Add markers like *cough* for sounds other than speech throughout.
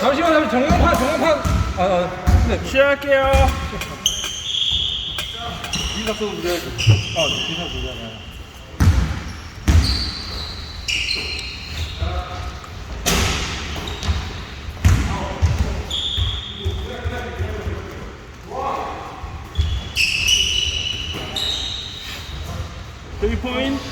잠시만 잠시 정영판 정영판 아, 아 네. 시작할게요. 이사 써도 돼야죠 아 이사 쓰잖아요 쓰리 포인트.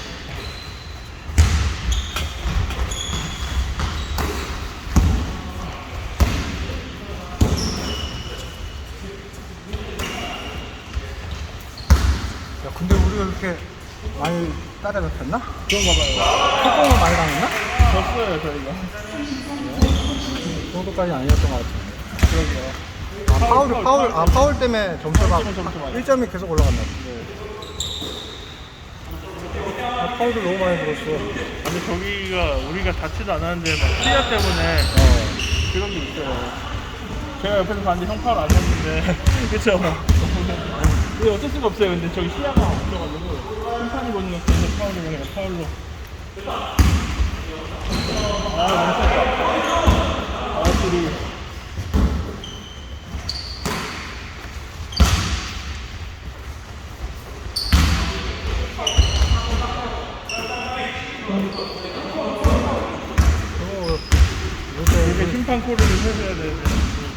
야, 근데 우리가 그렇게 많이 따라잡혔나? 그런가 봐요. 속공을 많이 당했나? 졌어요 저희가. 그 정도까지 아니었던 것 같은데. 그러게요. 아, 파울, 파울, 파울, 아, 파울. 파울 때문에 점수가 때문에 점수 많이. 1점이 계속 올라갔나 보네. 아, 파울도 너무 많이 들었어. 근데 저기가 우리가 다치도 않았는데 막 시야 때문에 어. 그런 게 있어요. 제가 옆에서 봤는데 형 파울 안 했는데 *laughs* 그쵸? 근데 어쩔 수가 없어요. 근데 저기 시야가 없어가지고 심판이 보는 거 계속 파울이면 그냥 파울로. 아 너무 셌다. 아 둘이. 이렇게 심판 코를 해줘야 되는데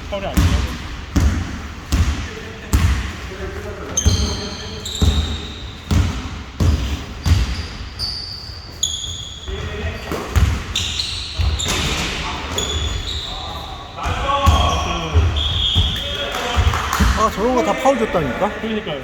파울이 아니 야. 아, 저런 거다 파울 줬다니까? 그러니까요.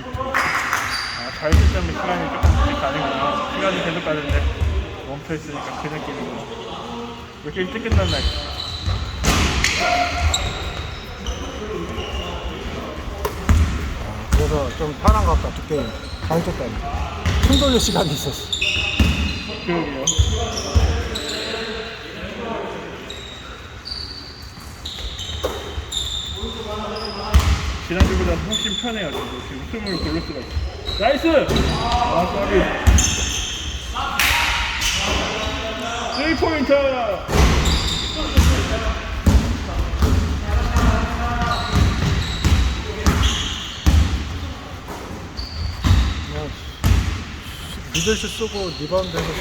아, 자유투 때문에 시간이 조금씩 가는구나. 시간이 계속 가는데 멈춰 있으니까 그 느낌이고. 왜 이렇게 일찍 끝났나? 그래서 좀 편한 것 같다, 두 게임. 잘 줬다니. 숨 돌릴 시간이 있었어. 그러게요. 지난주보다 훨씬 편해요. 지금 지금 숨을 고를 수가 있어. 나이스! 아, 쏘리. 3포인트! 그냥 미들슛 쏘고 리바운드에서 슛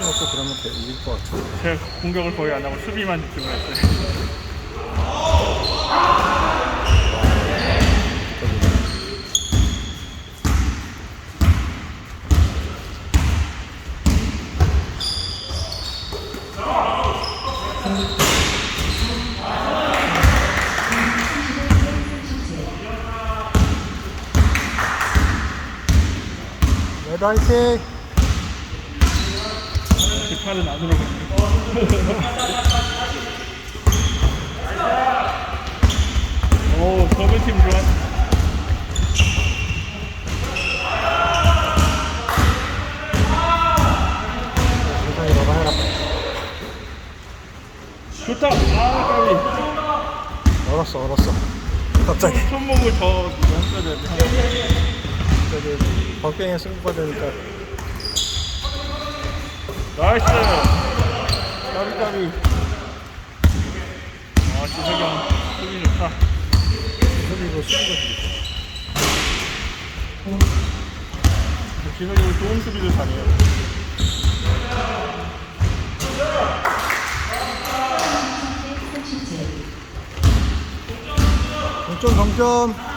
넣고 그러면 돼, 이길 것 같아. 제가 공격을 거의 안 하고 수비만 집중을 했어요. 레드 화이팅! 제 팔은 안으로. *laughs* 오, 더블팀 좋아. 좋다! 아, 까비. 얼었어, 얼었어. 갑자기. 손목을 더 연습해야 돼. 박빙에 승부가 되니까. 나이스! 까비, 까비. 아, 지석이 형, 수비 좋다. 그리고 수비가 지석이 형 좋은 수비도 잘해요. 동점, 동점.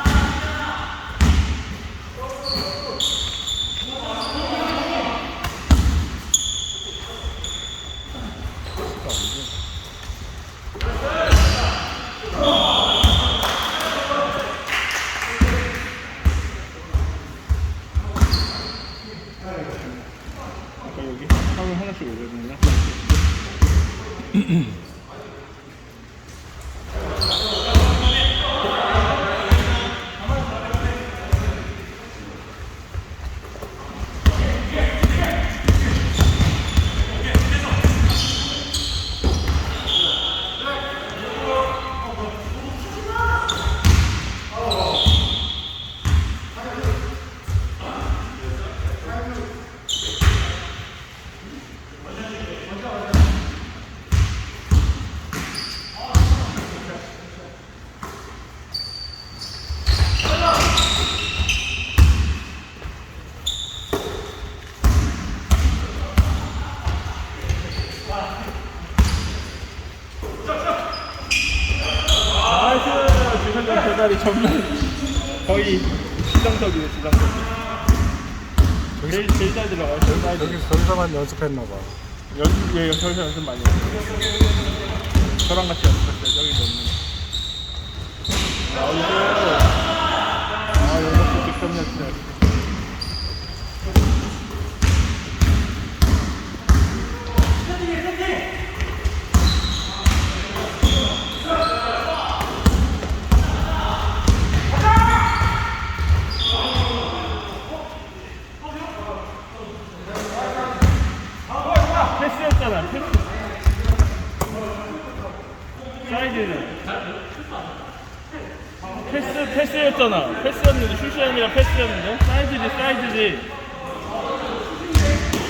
정말 거의 지정석이에요 지정석 제일 제일 잘 들어가요 제일 잘 여기 들어가요. 저기서만 연습했나 봐. 연습 예 저기서 연습 많이 했어요. 저랑 같이 연습했어요 저기 넣는. 나이스 아 연습 직접 연습 패스였잖아 패스 사이드는 패스 패스였잖아 슛이 아니라 패스였는데 사이드지 사이드지.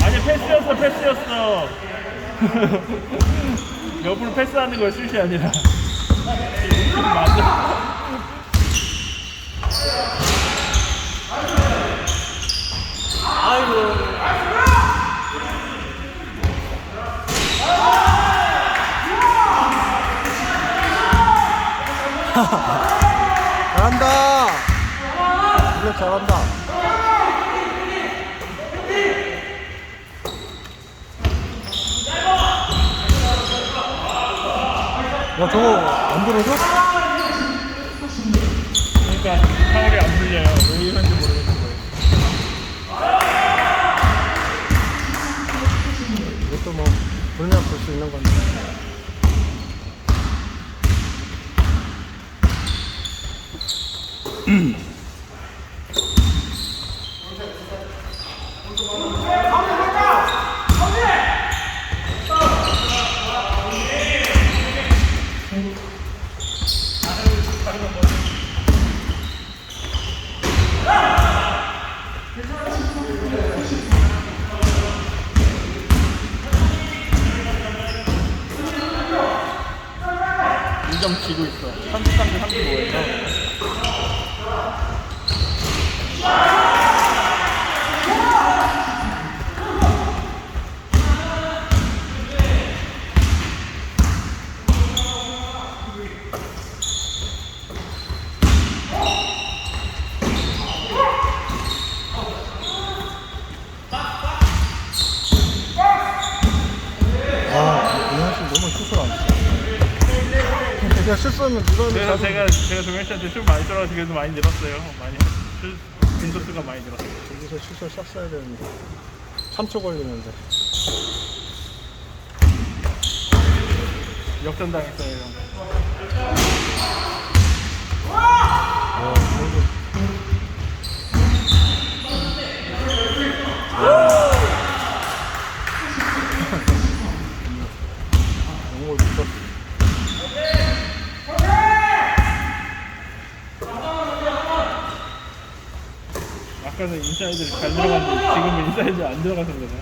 아니 패스였어 패스였어. *laughs* 옆으로 패스하는 거야 슛이 아니라. 맞아 잘한다. 이거 잘한다. 야 저거 안 들어줘? 그러니까 파울이 안 불려요 왜 이런지 모르겠는 거예요 이것도 뭐 불면 볼 수 있는 건데. 이점 지고 있어 33대 35에서 아, 이현 씨 너무 슛을 안 쳐. 그냥 실수하면 누가 그래서 제가 제가 동현 씨한테 슛 많이 들어가서 그래도 많이 늘었어요. 많이 슛 빈도수가 많이 늘었어요. 여기서 슛을 쐈어야 되는데. 3초 걸리는데. 역전 당했어요 형. 어, 그래도 너무 미쳤어 아까는 인사이드를 잘 들어갔는데 지금은 인사이드 안 들어가서 그러네.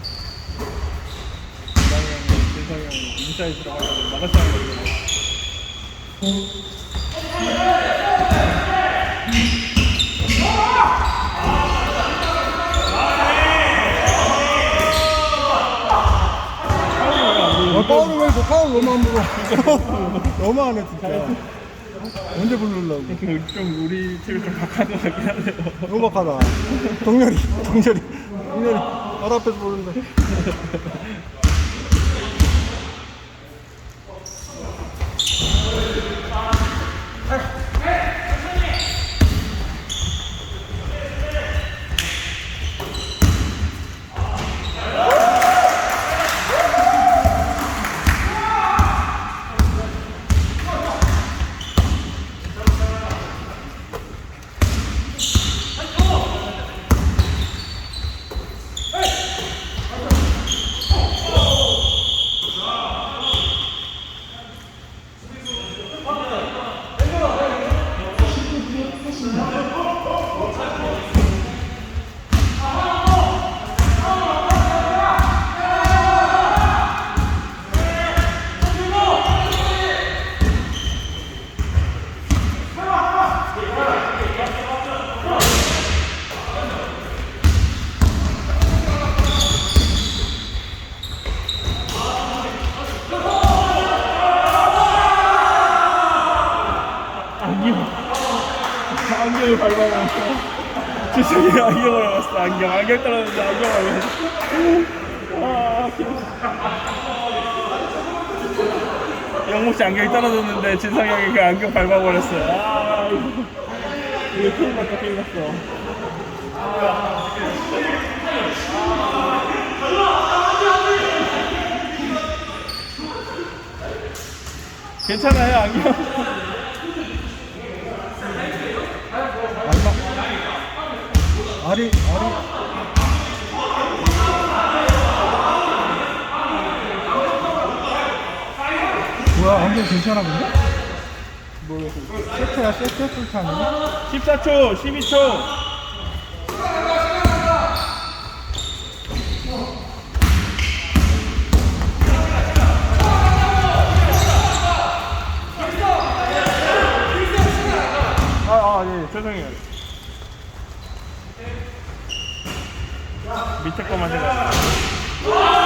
이상이 형이 진성이 형이 인사이드 들어가서 나가서 하는 거잖아 아, 파울을 왜 줘? 파울 너무 안 불어 *laughs* 너무 안해 진짜 언제 부르려고? 좀 우리 팀을 좀 바꿔도 되긴 하네요. 행복하다. 동렬이 동렬이. 동렬이 바로 앞에서 보는데 *laughs* 안경 안경을 밟아버렸어 죄송해요 안경 밟았어 안경 안경 떨어졌는데 안경 밟았어 아, 아. 영국씨 안경이 떨어졌는데 진상 형이 그 안경 밟아버렸어 아 이거 큰일 났다 큰일 났어. 괜찮아요 안경? 아리 아리 뭐야 안경 괜찮아 근데? 모르겠어 세트야 세트 풀트 아니야? 14초 12초 아, 아, 예, 죄송해요. 밑에 거만 해가